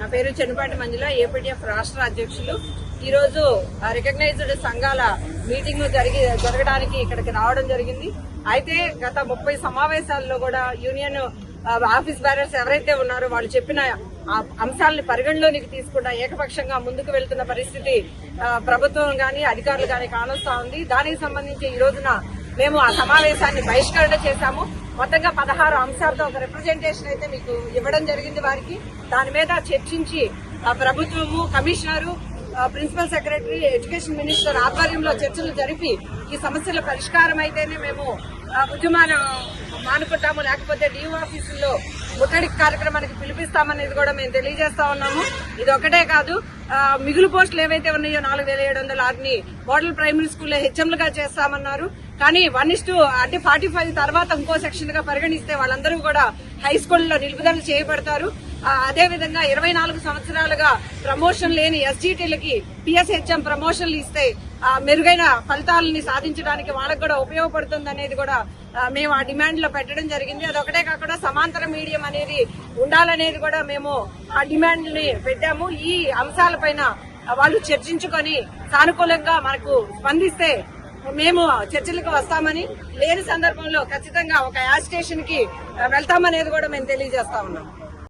నా పేరు చెన్నుపాటి మంజుల ఏపీటీఎఫ్ రాష్ట్ర అధ్యక్షులు. ఈరోజు రికగ్నైజ్డ్ సంఘాల మీటింగ్ జరిగి జరగడానికి ఇక్కడికి రావడం జరిగింది. అయితే గత ముప్పై సమావేశాల్లో కూడా యూనియన్ ఆఫీస్ బ్యారర్స్ ఎవరైతే ఉన్నారో వాళ్ళు చెప్పిన అంశాలను పరిగణలోనికి తీసుకుండా ఏకపక్షంగా ముందుకు వెళ్తున్న పరిస్థితి ప్రభుత్వం కానీ అధికారులు కానీ కానొస్తా ఉంది. దానికి సంబంధించి ఈ రోజున మేము ఆ సమావేశాన్ని బహిష్కరణ చేశాము. మొత్తంగా పదహారు అంశాలతో ఒక రిప్రజెంటేషన్ అయితే మీకు ఇవ్వడం జరిగింది వారికి. దాని మీద చర్చించి ప్రభుత్వము commissioner principal secretary education minister ఆధ్వర్యంలో చర్చలు జరిపి ఈ సమస్యల పరిష్కారం అయితేనే మేము ఆ, ఉద్యమాన్ని మానుకుంటాము. లేకపోతే డిఓ ఆఫీసుల్లో ముట్టడి కార్యక్రమానికి పిలిపిస్తామనేది కూడా మేము తెలియజేస్తా ఉన్నాము. ఇది ఒకటే కాదు మిగులు పోస్టులు ఏవైతే ఉన్నాయో నాలుగు వేల ఏడు వందల ఆరుని మోడల్ ప్రైమరీ స్కూల్లో హెచ్ఎంలుగా చేస్తామన్నారు. కానీ వన్ ఇస్ అంటే ఫార్టీ ఫైవ్ తర్వాత ఇంకో సెక్షన్గా పరిగణిస్తే వాళ్ళందరూ కూడా హై స్కూల్లో నిలుపుదల చేయబడతారు. అదే విధంగా ఇరవై నాలుగు సంవత్సరాలుగా ప్రమోషన్ లేని ఎస్జీటీలకి పిఎస్హెచ్ఎం ప్రమోషన్లు ఇస్తే మెరుగైన ఫలితాలని సాధించడానికి వాళ్ళకు కూడా ఉపయోగపడుతుంది అనేది కూడా మేము ఆ డిమాండ్లో పెట్టడం జరిగింది. అదొకటే కాకుండా సమాంతర మీడియం అనేది ఉండాలనేది కూడా మేము ఆ డిమాండ్ని పెట్టాము. ఈ అంశాలపైన వాళ్ళు చర్చించుకొని సానుకూలంగా మనకు స్పందిస్తే మేము చర్చలకు వస్తామని లేని సందర్భంలో ఖచ్చితంగా ఒక యాజ్ స్టేషన్కి వెళ్తామనేది కూడా మేము తెలియజేస్తా ఉన్నాం.